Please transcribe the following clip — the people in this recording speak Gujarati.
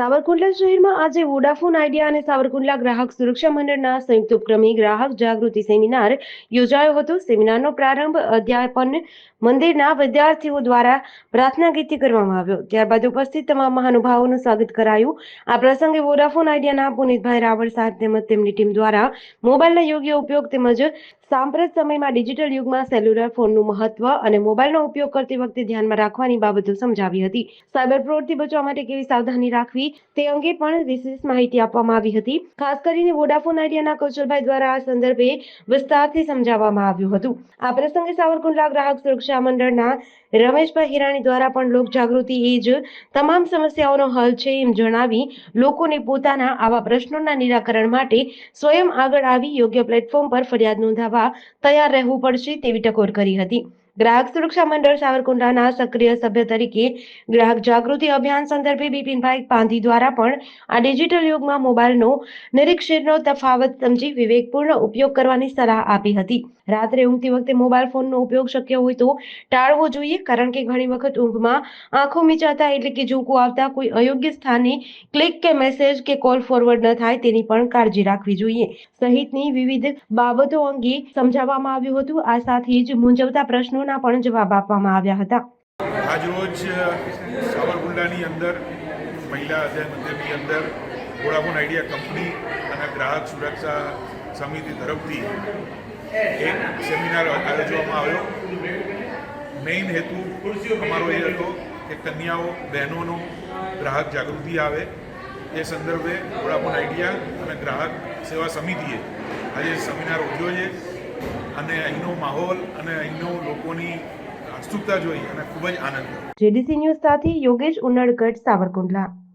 સાવરકુંડલા શહેરમાં આજે વોડાફોન આઈડિયા અને સાવરકુંડલા ગ્રાહક સુરક્ષા મંડળના સંયુક્ત ઉપક્રમે ગ્રાહક જાગૃતિ સેમિનાર યોજાયો હતો. સેમિનારનો પ્રારંભ અધ્યાપન મંદિરના વિદ્યાર્થીઓ દ્વારા પ્રાર્થના ગીતથી કરવામાં આવ્યો. ત્યારબાદ ઉપસ્થિત તમામ મહાનુભાવોનું સ્વાગત કરાયું. આ પ્રસંગે વોડાફોન આઈડિયાના પુનિતભાઈ રાવળ સાહેબ તેમજ તેમની ટીમ દ્વારા મોબાઈલના યોગ્ય ઉપયોગ તેમજ સાંપ્રત સમયમાં ડિજિટલ યુગમાં સેલ્યુલર ફોનનું મહત્વ અને મોબાઈલનો ઉપયોગ કરતી વખતે ધ્યાનમાં રાખવાની બાબતો સમજાવી હતી. સાયબર ફ્રોડથી બચવા માટે કેવી સાવધાની રાખવી તે અંગે પણ વિશેષ માહિતી આપવામાં આવી હતી. ખાસ કરીને વોડાફોન આઈડિયાના કૌશલભાઈ દ્વારા આ સંદર્ભે વિસ્તારથી સમજાવવામાં આવ્યું હતું. આ પ્રસંગે સાવરકુંડલા ગ્રાહક સુરક્ષા મંડળના રમેશભાઈ હિરાણી દ્વારા પણ લોક જાગૃતિ એ જ તમામ સમસ્યાઓનો હલ છે એમ જણાવી લોકોને પોતાના આવા પ્રશ્નોના નિરાકરણ માટે સ્વયં આગળ આવી યોગ્ય પ્લેટફોર્મ પર ફરિયાદ નોંધાવવા તૈયાર રહેવું પડશે તેવી ટકોર કરી હતી. ગ્રાહક સુરક્ષા મંડળ સાવરકુંડલાના સક્રિય સભ્ય તરીકે ગ્રાહક જાગૃતિ અભિયાન સંદર્ભે બિપિનભાઈ પાંધી દ્વારા પણ આ ડિજિટલ યુગમાં મોબાઈલનો નિરીક્ષણનો તફાવત સમજી વિવેકપૂર્ણ ઉપયોગ કરવાની સલાહ આપી હતી. રાત્રે ઊંઘતી વખતે મોબાઈલ ફોનનો ઉપયોગ શક્ય હોય તો ટાળવો જોઈએ, કારણ કે ઘણી વખત ઊંઘમાં આંખો મીચાતા એટલે કે ઝૂંકું આવતા કોઈ અયોગ્ય સ્થાને ક્લિક કે મેસેજ કે કોલ ફોરવર્ડ ન થાય તેની પણ કાળજી રાખવી જોઈએ. સહિતની વિવિધ બાબતો અંગે સમજાવવામાં આવ્યું હતું. આ સાથે જ મૂંઝવતા પ્રશ્નોના પણ જવાબ આપવામાં આવ્યા હતા. આજરોજ સાવરકુંડલાની અંદર, મહિલા મંદિરની અંદર વોડાફોન આઈડિયા કંપની અને ગ્રાહક સુરક્ષા સમિતિ તરફથી એક સેમિનાર આયોજવામાં આવ્યો. મેઇન હેતુ અમારો એ હતો કે કન્યાઓ, બહેનોનો ગ્રાહક જાગૃતિ આવે. એ સંદર્ભે વોડાફોન આઈડિયા અને ગ્રાહક સેવા સમિતિએ આજે સેમિનાર ઉજવ્યો છે. અને અહીંનો માહોલ અને અહીંનો લોકોની ઉત્સુકતા જોઈ અને ખૂબ જ આનંદ જેડીસી ન્યૂઝ સાથે યોગેશ ઉનડગઢ સાવરકુંડલા.